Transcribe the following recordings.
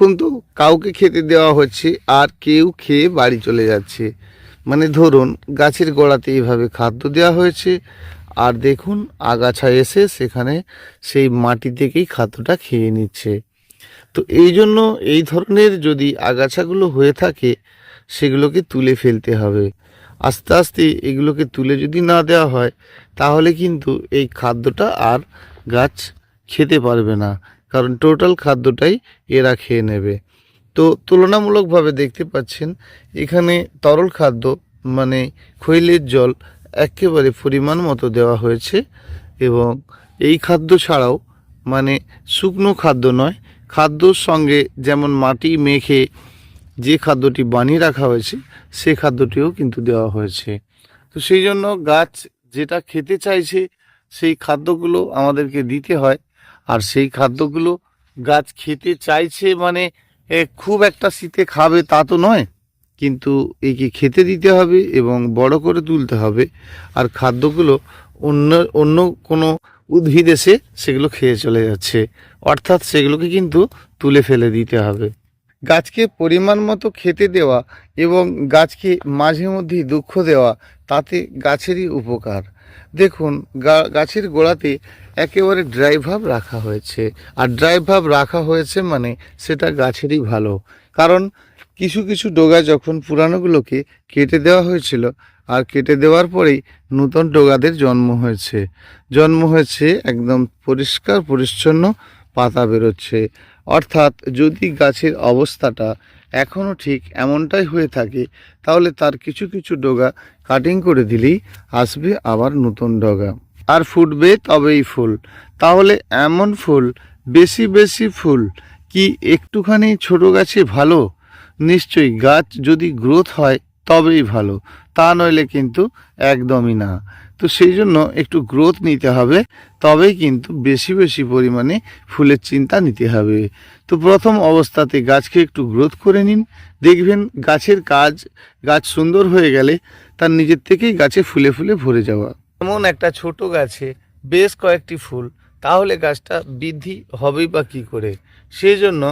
দেখুন তো, কাউকে খেতে দেওয়া হচ্ছে আর কেউ খেয়ে বাড়ি চলে যাচ্ছে। মানে ধরুন, গাছের গোড়াতে এইভাবে খাদ্য দেওয়া হয়েছে আর দেখুন, আগাছা এসে সেখানে সেই মাটি থেকেই খাদ্যটা খেয়ে নিচ্ছে। তো এই জন্য এই ধরনের যদি আগাছাগুলো হয়ে থাকে, সেগুলোকে তুলে ফেলতে হবে। আস্তে আস্তে এগুলোকে তুলে যদি না দেওয়া হয়, তাহলে কিন্তু এই খাদ্যটা আর গাছ খেতে পারবে না। কারণ টোটাল খাদ্যটাই এরা খেয়ে নেবে। তো তুলনামূলকভাবে দেখতে পাচ্ছেন, এখানে তরল খাদ্য মানে খৈলের জল, একেবারে পরিমাণ মতো দেওয়া হয়েছে এবং এই খাদ্য ছাড়াও মানে শুকনো খাদ্য নয়, খাদ্যর সঙ্গে যেমন মাটি মেখে যে খাদ্যটি বানিয়ে রাখা হয়েছে, সে খাদ্যটিও কিন্তু দেওয়া হয়েছে। তো সেই জন্য গাছ যেটা খেতে চাইছে, সেই খাদ্যগুলো আমাদেরকে দিতে হয়। আর সেই খাদ্যগুলো গাছ খেতে চাইছে মানে খুব একটা শীতে খাবে তা তো নয়। কিন্তু একে খেতে দিতে হবে এবং বড় করে তুলতে হবে। আর খাদ্যগুলো অন্য অন্য কোনো উদ্ভিদ এসে সেগুলো খেয়ে চলে যাচ্ছে। অর্থাৎ সেগুলোকে কিন্তু তুলে ফেলে দিতে হবে। গাছকে পরিমাণ মতো খেতে দেওয়া এবং গাছকে মাঝে মধ্যেই দুঃখ দেওয়া, তাতে গাছেরই উপকার। দেখুন গাছের গোড়াতে একেবারে ড্রাই ভাব রাখা হয়েছে। আর ড্রাই ভাব রাখা হয়েছে মানে সেটা গাছেরই ভালো। কারণ কিছু কিছু ডগা যখন পুরানোগুলোকে কেটে দেওয়া হয়েছিল, আর কেটে দেওয়ার পরেই নতুন ডোগাদের জন্ম হয়েছে। জন্ম হয়েছে একদম পরিষ্কার, পরিচ্ছন্ন পাতা বেরোচ্ছে। অর্থাৎ যদি গাছের অবস্থাটা এখনও ঠিক এমনটাই হয়ে থাকে, তাহলে তার কিছু কিছু ডগা কাটিং করে দিলেই আসবে আবার নতুন ডগা। আর ফুটবে তবেই ফুল। তাহলে এমন ফুল, বেশি বেশি ফুল কি একটুখানি ছোট গাছে ভালো? নিশ্চয়ই গাছ যদি গ্রোথ হয় তবেই ভালো। তা নইলে কিন্তু একদমই না। তো সেই জন্য একটু গ্রোথ নিতে হবে, তবেই কিন্তু বেশি বেশি পরিমাণে ফুলের চিন্তা নিতে হবে। তো প্রথম অবস্থাতে গাছকে একটু গ্রোথ করে নিন। দেখবেন গাছের কাজ, গাছ সুন্দর হয়ে গেলে তার নিজের থেকেই গাছে ফুলে ফুলে ভরে যাওয়া। এমন একটা ছোট গাছে বেশ কয়েকটি ফুল, তাহলে গাছটা বৃদ্ধি হবেই বা কী করে? সেই জন্য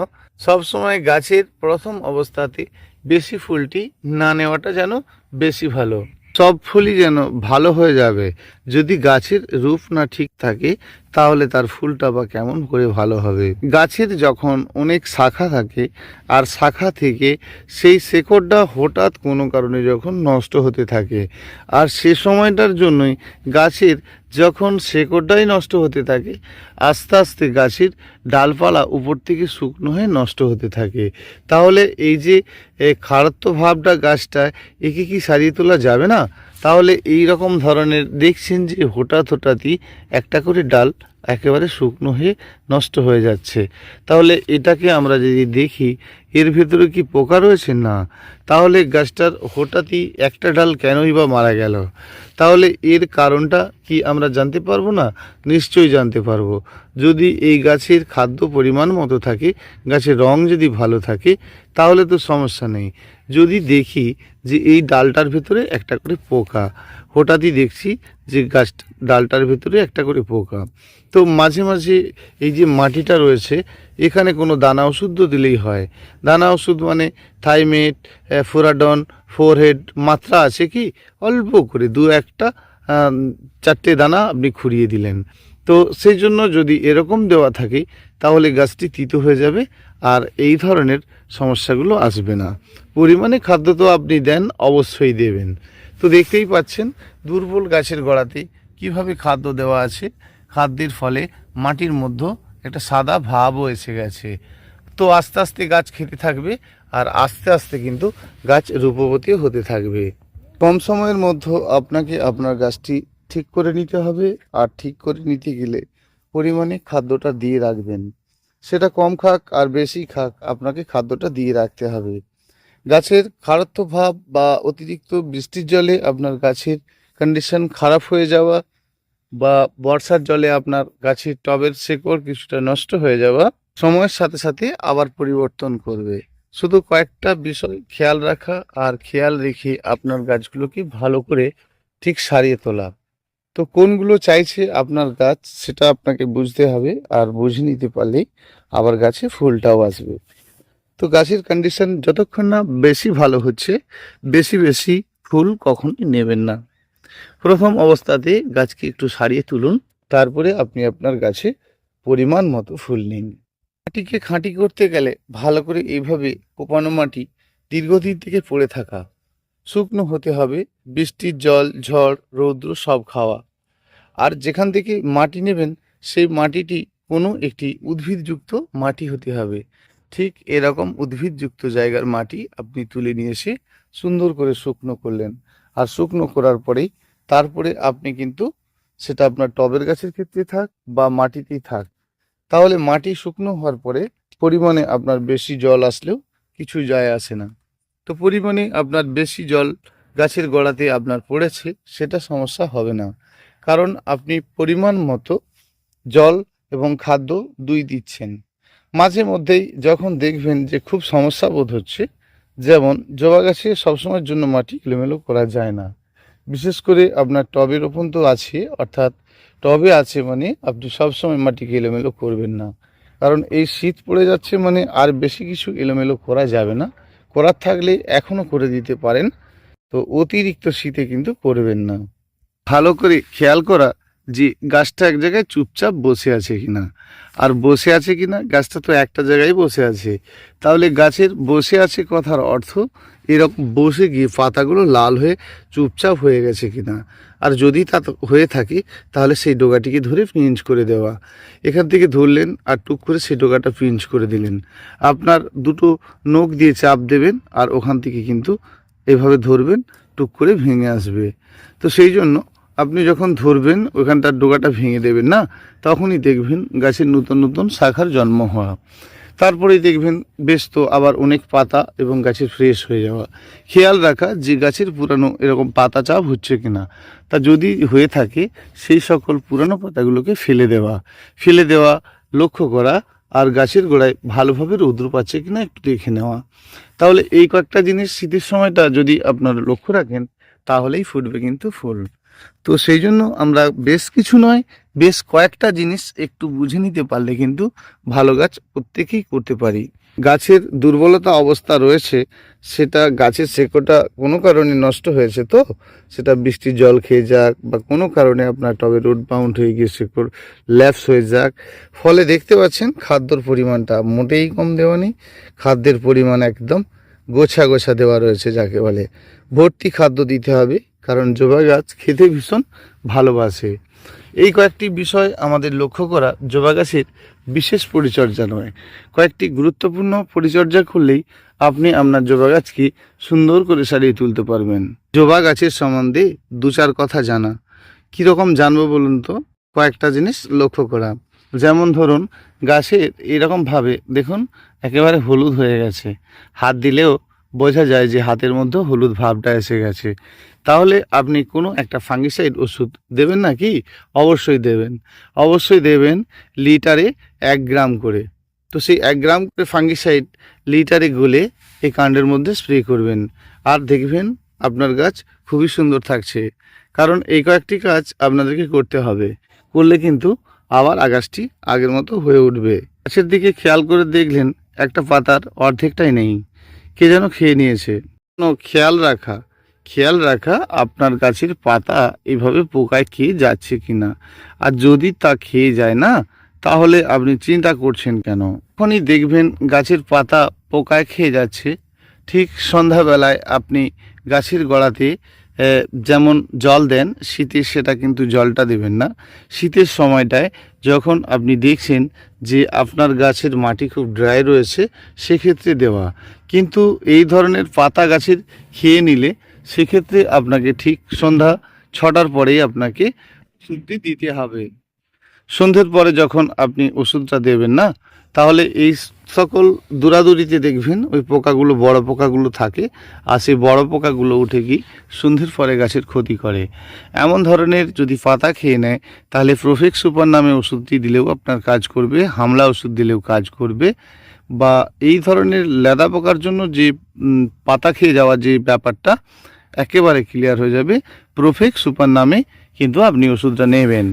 সবসময় গাছের প্রথম অবস্থাতে বেশি ফুলটি না নেওয়াটা যেন বেশি ভালো। সব ফুলই যেন ভালো হয়ে যাবে। যদি গাছের রূপ না ঠিক থাকে, তাহলে তার ফুলটা বা কেমন করে ভালো হবে? গাছের যখন অনেক শাখা থাকে, আর শাখা থেকে সেই শেকড়টা হঠাৎ কোনো কারণে যখন নষ্ট হতে থাকে, আর সে সময়টার জন্যই গাছের যখন শেকড়টাই নষ্ট হতে থাকে, আস্তে আস্তে গাছের ডালপালা উপর থেকে শুকনো হয়ে নষ্ট হতে থাকে। তাহলে এই যে খারাত্ব ভাবটা গাছটা, একে কি সারিয়ে তোলা যাবে না? তাহলে এই রকম ধরনের দেখছেন যে হঠাৎ হঠাৎই একটা করে ডাল একেবারে শুকনো হয়ে নষ্ট হয়ে যাচ্ছে। তাহলে এটাকে আমরা যদি দেখি, এর ভেতরে কি পোকা রয়েছে? না। তাহলে গাছটার হঠাৎই একটা ডাল কেনই বা মারা গেল? তাহলে এর কারণটা কি আমরা জানতে পারব না? নিশ্চয়ই জানতে পারব। যদি এই গাছের খাদ্য পরিমাণ মতো থাকে, গাছের রং যদি ভালো থাকে, তাহলে তো সমস্যা নেই। যদি দেখি যে এই ডালটার ভেতরে একটা করে পোকা হঠাৎই দেখছি যে গাছ ডালটার ভেতরে একটা করে পোকা। তো মাঝে মাঝে এই যে মাটিটা রয়েছে, এখানে কোনো দানা ওষুধ দিলেই হয়। দানা ওষুধ মানে থাইমেট ফোরাডন, ফোরহেড মাত্রা আছে কি? অল্প করে, দু একটা চারটে দানা আপনি খুঁড়িয়ে দিলেন। তো সেই জন্য যদি এরকম দেওয়া থাকে, তাহলে গাছটি তিতো হয়ে যাবে আর এই ধরনের সমস্যাগুলো আসবে না। পরিমাণে খাদ্য তো আপনি দেন, অবশ্যই দেবেন। তো দেখতেই পাচ্ছেন দুর্বল গাছের গোড়াতে কীভাবে খাদ্য দেওয়া আছে। খাদ্যের ফলে মাটির মধ্যে একটা সাদা ভাবও এসে গেছে। তো আস্তে আস্তে গাছ খেতে থাকবে আর আস্তে আস্তে কিন্তু গাছ রূপবতীও হতে থাকবে। কম সময়ের মধ্যে আপনাকে আপনার গাছটি ঠিক করে নিতে হবে আর ঠিক করে নিতে গেলে পরিমাণে খাদ্যটা দিয়ে রাখবেন। সেটা কম খাক আর বেশি খাক আপনাকে খাদ্যটা দিয়ে রাখতে হবে। গাছের খারত্ব ভাব বা অতিরিক্ত বৃষ্টির জলে আপনার গাছের কন্ডিশন খারাপ হয়ে যাওয়া বা বর্ষার জলে আপনার গাছের টবের শেকড় কিছুটা নষ্ট হয়ে যাওয়া সময়ের সাথে সাথে আবার পরিবর্তন করবে। শুধু কয়েকটা বিষয় খেয়াল রাখা আর খেয়াল রেখে আপনার গাছগুলোকে ভালো করে ঠিক সারিয়ে তোলা। তো কোনগুলো চাইছে আপনার গাছ সেটা আপনাকে বুঝতে হবে আর বুঝে নিতে পারলেই আবার গাছে ফুলটাও আসবে। তো গাছের কন্ডিশন যতক্ষণ না বেশি ভালো হচ্ছে, বেশি বেশি ফুল কখনই নেবেন না। প্রথম অবস্থাতে গাছকে একটু সারিয়ে তুলুন, তারপরে আপনি আপনার গাছে পরিমাণ মতো ফুল নিন। মাটিকে খাঁটি করতে গেলে ভালো করে এইভাবে কোপানো মাটি দীর্ঘদিন থেকে পড়ে থাকা। শুকনো হতে হবে, বৃষ্টির জল, ঝড়, রৌদ্র সব খাওয়া। আর যেখান থেকে মাটি নেবেন, সেই মাটিটি কোনো একটি উদ্ভিদযুক্ত মাটি হতে হবে। ঠিক এরকম উদ্ভিদযুক্ত জায়গার মাটি আপনি তুলে নিয়ে এসে সুন্দর করে শুকনো করলেন। আর শুকনো করার পরেই তারপরে আপনি কিন্তু সেটা আপনার টবের গাছের ক্ষেত্রে থাক বা মাটিতেই থাক। তাহলে মাটি শুকনো হওয়ার পরে পরিমাণে আপনার বেশি জল আসলেও কিছু যায় আসে না। তো পরিমাণে আপনার বেশি জল গাছের গোড়াতে আপনার পড়েছে সেটা সমস্যা হবে না। কারণ আপনি পরিমাণ মতো জল এবং খাদ্য দুই দিচ্ছেন। মাঝে মধ্যেই যখন দেখবেন যে খুব সমস্যা বোধ হচ্ছে, যেমন জবা গাছে সবসময়ের জন্য মাটি এলোমেলো করা যায় না। বিশেষ করে আপনার টবের ওপর তো আছে, অর্থাৎ টবে আছে মানে আপনি সবসময় মাটিকে এলোমেলো করবেন না। কারণ এই শীত পড়ে যাচ্ছে মানে আর বেশি কিছু এলোমেলো করা যাবে না। করার থাকলে এখনও করে দিতে পারেন, তো অতিরিক্ত শীতে কিন্তু করবেন না। ভালো করে খেয়াল করা যে গাছটা এক জায়গায় চুপচাপ বসে আছে কিনা? আর বসে আছে কিনা? গাছটা তো একটা জায়গায় বসে আছে। তাহলে গাছের বসে আছে কথার অর্থ এরকম বসে গিয়ে পাতাগুলো লাল হয়ে চুপচাপ হয়ে গেছে কিনা? আর যদি তা হয়ে থাকে, তাহলে সেই ডোগাটিকে ধরে পিঞ্চ করে দেওয়া। এখান থেকে ধরলেন আর টুক করে সেই ডোগাটা পিঞ্চ করে দিলেন। আপনার দুটো নখ দিয়ে চাপ দেবেন আর ওখান থেকে কিন্তু এভাবে ধরবেন, টুক করে ভেঙে আসবে। তো সেই জন্য আপনি যখন ধরবেন ওখানটার ডোগাটা ভেঙে দেবেন, না? তখনই দেখবেন গাছের নতুন নতুন শাখার জন্ম হওয়া। তারপরেই দেখবেন বেশ তো আবার অনেক পাতা এবং গাছের ফ্রেশ হয়ে যাওয়া। খেয়াল রাখা যে গাছের পুরানো এরকম পাতা চাপ হচ্ছে কিনা। তা যদি হয়ে থাকে, সেই সকল পুরানো পাতাগুলোকে ফেলে দেওয়া। ফেলে দেওয়া, লক্ষ্য করা আর গাছের গোড়ায় ভালোভাবে রৌদ্র পাচ্ছে কিনা একটু দেখে নেওয়া। তাহলে এই কয়েকটা জিনিস শীতের সময়টা যদি আপনারা লক্ষ্য রাখেন, তাহলেই ফুটবে কিন্তু ফুল। তো সেই জন্য আমরা বেশ কিছু নয়, বেশ কয়েকটা জিনিস একটু বুঝে নিতে পারলে কিন্তু ভালো গাছ প্রত্যেকেই করতে পারি। গাছের দুর্বলতা অবস্থা রয়েছে, সেটা গাছের শেকড়টা কোনো কারণে নষ্ট হয়েছে তো? সেটা বৃষ্টির জল খেয়ে যাক বা কোনো কারণে আপনার টবে রোড বাউন্ড হয়ে গিয়ে শেকড় ল্যাপস হয়ে যাক। ফলে দেখতে পাচ্ছেন খাদ্যর পরিমাণটা মোটেই কম দেওয়া নেই, খাদ্যের পরিমাণ একদম গোছা গোছা দেওয়া রয়েছে যাকে বলে। ভর্তি খাদ্য দিতে হবে কারণ জবা গাছ খেতে ভীষণ ভালোবাসে। এই কয়েকটি বিষয় আমাদের লক্ষ্য করা জবা গাছের বিশেষ পরিচর্যা নয়। কয়েকটি গুরুত্বপূর্ণ পরিচর্যা করলেই আপনি আপনার জবা গাছকে সুন্দর করে সারিয়ে তুলতে পারবেন। জবা গাছের সম্বন্ধে দু চার কথা জানা। কীরকম জানব বলুন তো? কয়েকটা জিনিস লক্ষ্য করা। যেমন ধরুন, গাছের এরকমভাবে দেখুন, একেবারে হলুদ হয়ে গেছে। হাত দিলেও বোঝা যায় যে হাতের মধ্যে হলুদ ভাবটা এসে গেছে। তাহলে আপনি কোনো একটা ফাঙ্গিসাইড ওষুধ দেবেন না কি অবশ্যই দেবেন। অবশ্যই দেবেন লিটারে এক গ্রাম করে। তো সেই এক গ্রাম করে ফাঙ্গিসাইড লিটারে গুলে এই কাণ্ডের মধ্যে স্প্রে করবেন। আর দেখবেন আপনার গাছ খুবই সুন্দর থাকছে। কারণ এই কয়েকটি কাজ আপনাদেরকে করতে হবে। করলে কিন্তু আবার আগাছটি আগের মতো হয়ে উঠবে। গাছের দিকে খেয়াল করে দেখলেন একটা পাতার অর্ধেকটাই নেই। কে যেন খেয়ে নিয়েছে। খেয়াল রাখা খেয়াল রাখা আপনার গাছের পাতা এভাবে পোকায় খেয়ে যাচ্ছে কিনা? আর যদি তা খেয়ে যায় না, তাহলে আপনি চিন্তা করছেন কেন? তখনই দেখবেন গাছের পাতা পোকায় খেয়ে যাচ্ছে। ঠিক সন্ধ্যাবেলায় আপনি গাছের গোড়াতে যেমন জল দেন, শীতে সেটা কিন্তু জলটা দেবেন না। শীতের সময়টায় যখন আপনি দেখছেন যে আপনার গাছের মাটি খুব ড্রাই রয়েছে, সেক্ষেত্রে দেওয়া। কিন্তু এই ধরনের পাতা গাছের খেয়ে নিলে সেক্ষেত্রে আপনাকে ঠিক সন্ধ্যা ছটার পরেই আপনাকে সুদ্ধি দিতে হবে। সন্ধ্যের পরে যখন আপনি ওষুধটা দেবেন না, তাহলে এই সকল দূরাদুরিতে দেখবেন ওই পোকাগুলো, বড় পোকাগুলো থাকে, আর সেই বড় পোকাগুলো উঠে গিয়ে সন্ধ্যের পরে গাছের ক্ষতি করে। এমন ধরনের যদি পাতা খেয়ে নেয়, তাহলে প্রোফেক্স সুপার নামে ওষুধটি দিলেও আপনার কাজ করবে, হামলা ওষুধ দিলেও কাজ করবে, বা এই ধরনের লেদা পোকার জন্য যে পাতা খেয়ে যাওয়া যে ব্যাপারটা একেবারে ক্লিয়ার হয়ে যাবে। প্রোফেক্স সুপার নামে কিন্তু আপনি ওষুধটা নেবেন।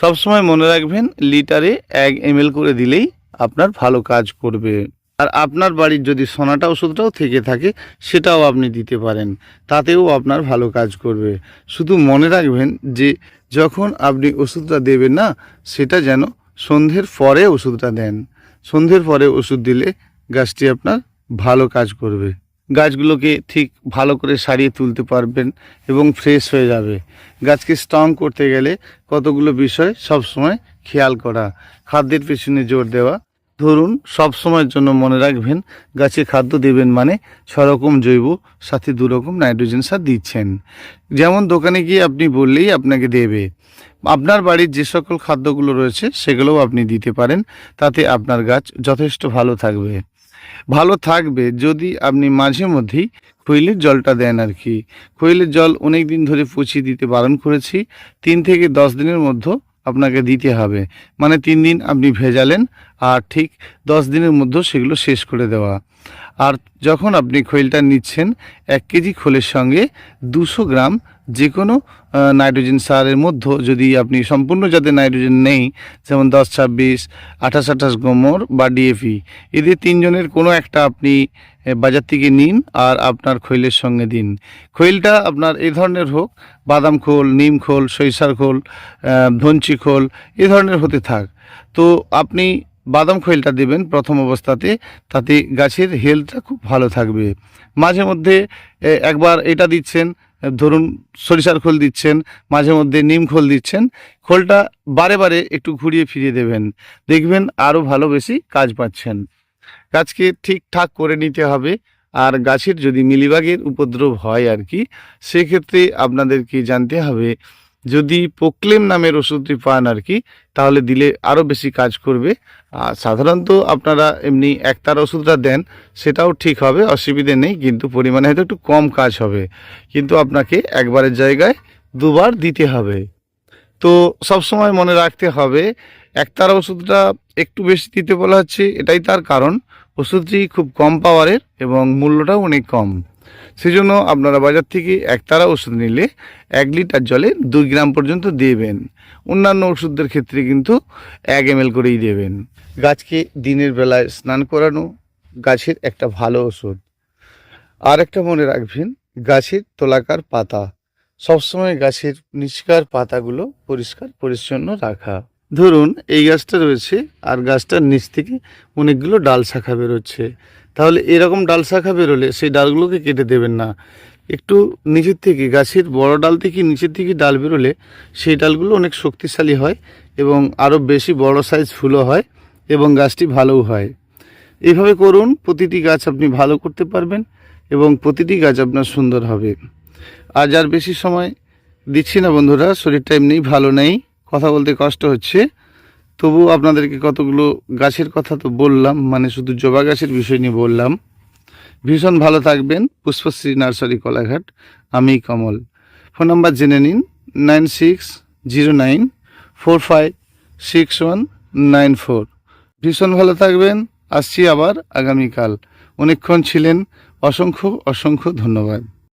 সবসময় মনে রাখবেন, লিটারে এক এম করে দিলেই আপনার ভালো কাজ করবে। আর আপনার বাড়ির যদি সোনাটা, ওষুধটাও থেকে থাকে, সেটাও আপনি দিতে পারেন। তাতেও আপনার ভালো কাজ করবে। শুধু মনে রাখবেন যে, যখন আপনি ওষুধটা দেবেন না, সেটা যেন সন্ধ্যের পরে ওষুধটা দেন। সন্ধ্যের পরে ওষুধ দিলে গাছটি আপনার ভালো কাজ করবে। গাছগুলোকে ঠিক ভালো করে সারিয়ে তুলতে পারবেন এবং ফ্রেশ হয়ে যাবে। গাছকে স্ট্রং করতে গেলে কতগুলো বিষয় সব সময় খেয়াল করা, খাদ্যের পেছনে জোর দেওয়া। ধরুন সব সময়ের জন্য মনে রাখবেন, গাছে খাদ্য দেবেন মানে ছরকম জৈব, সাথে দুরকম নাইট্রোজেন সার দিচ্ছেন। যেমন দোকানে গিয়ে আপনি বললেই আপনাকে দেবে। আপনার বাড়ির যে সকল খাদ্যগুলো রয়েছে, সেগুলোও আপনি দিতে পারেন, তাতে আপনার গাছ যথেষ্ট ভালো থাকবে। ভালো থাকবে যদি আপনি মাঝে মধ্যেই খৈলের জলটা দেন আর কি। খৈলের জল অনেক দিন ধরে পচিয়ে দিতে বারণ করেছি, তিন থেকে দশ দিনের মধ্যে আপনাকে দিতে হবে। মানে তিন দিন আপনি ভেজালেন আর ঠিক দশ দিনের মধ্যে সেগুলো শেষ করে দেওয়া। আর যখন আপনি খৈলটা নিচ্ছেন, এক কেজি খোলের সঙ্গে দুশো গ্রাম যে কোনো নাইট্রোজেন সারের মধ্যে যদি আপনি সম্পূর্ণ যাতে নাইট্রোজেন নেই, যেমন দশ, ছাব্বিশ, আঠাশ আঠাশ গোমর বা ডিএপি এদের তিনজনের কোনো একটা আপনি বাজার থেকে নিন আর আপনার খৈলের সঙ্গে দিন। খৈলটা আপনার এই ধরনের হোক, বাদাম খোল, নিম খোল, সরিষার খোল ধনচি খোল, এ ধরনের হতে থাক। তো আপনি বাদাম খৈলটা দেবেন প্রথম অবস্থাতে, তাতে গাছের হেলথটা খুব ভালো থাকবে। মাঝে মধ্যে একবার এটা দিচ্ছেন ধরুন সরিষার খোল দিচ্ছেন, মাঝে মধ্যে নিম খোল দিচ্ছেন, খোলটা বারে বারে একটু ঘুরিয়ে ফিরিয়ে দেবেন। দেখবেন আরও ভালো বেশি কাজ পাচ্ছেন। গাছকে ঠিকঠাক করে নিতে হবে। আর গাছের যদি মিলিবাগের উপদ্রব হয় আর কি, সেক্ষেত্রে আপনাদেরকে জানতে হবে যদি পোক্লেম নামের ওষুধটি পান আর কি, তাহলে দিলে আরও বেশি কাজ করবে। আর সাধারণত আপনারা এমনি একতার ওষুধটা দেন, সেটাও ঠিক হবে, অসুবিধে নেই, কিন্তু পরিমাণে হয়তো একটু কম কাজ হবে। কিন্তু আপনাকে একবারের জায়গায় দুবার দিতে হবে। তো সব সময় মনে রাখতে হবে, একতারা ওষুধটা একটু বেশি দিতে বলা হচ্ছে, এটাই তার কারণ। ওষুধটি খুব কম পাওয়ারের এবং মূল্যটাও অনেক কম। সেজন্য আপনারা বাজার থেকে একতারা ওষুধ নিলে এক লিটার জলে দুই গ্রাম পর্যন্ত দেবেন। অন্যান্য ওষুধের ক্ষেত্রে কিন্তু এক এম করেই দেবেন। গাছকে দিনের বেলায় স্নান করানো গাছের একটা ভালো ওষুধ। আর একটা মনে রাখবেন, গাছের তোলাকার পাতা। সবসময় গাছের নিষ্কার পাতাগুলো পরিষ্কার, পরিচ্ছন্ন রাখা। ধরুন এই গাছটা রয়েছে আর গাছটার নিচ থেকে অনেকগুলো ডাল শাখা বেরোচ্ছে। তাহলে এরকম ডাল শাখা বেরোলে সেই ডালগুলোকে কেটে দেবেন না। একটু নিচের থেকে, গাছের বড় ডাল থেকে নিচের থেকে ডাল বেরোলে সেই ডালগুলো অনেক শক্তিশালী হয় এবং আরও বেশি বড় সাইজ ফুলও হয় এবং গাছটি ভালোও হয়। এইভাবে করুন, প্রতিটি গাছ আপনি ভালো করতে পারবেন এবং প্রতিটি গাছ আপনার সুন্দর হবে। আজ আর বেশি সময় দিচ্ছি না বন্ধুরা, শরীরটা এমনিই ভালো নেই। কথা বলতে কষ্ট হচ্ছে। তবু আপনাদেরকে কতগুলো গাছের কথা তো বললাম মানে শুধু জবা গাছের বিষয় নিয়ে বললাম। ভীষণ ভালো থাকবেন, পুষ্পশ্রী নার্সারি কলাঘাট। আমি কমল। ফোন নাম্বার জেনে নিন, nine six zero nine four five six one nine four. ভীষণ ভালো থাকবেন, আসছি আবার আগামীকাল। অনেকক্ষণ ছিলেন, অসংখ্য অসংখ্য ধন্যবাদ।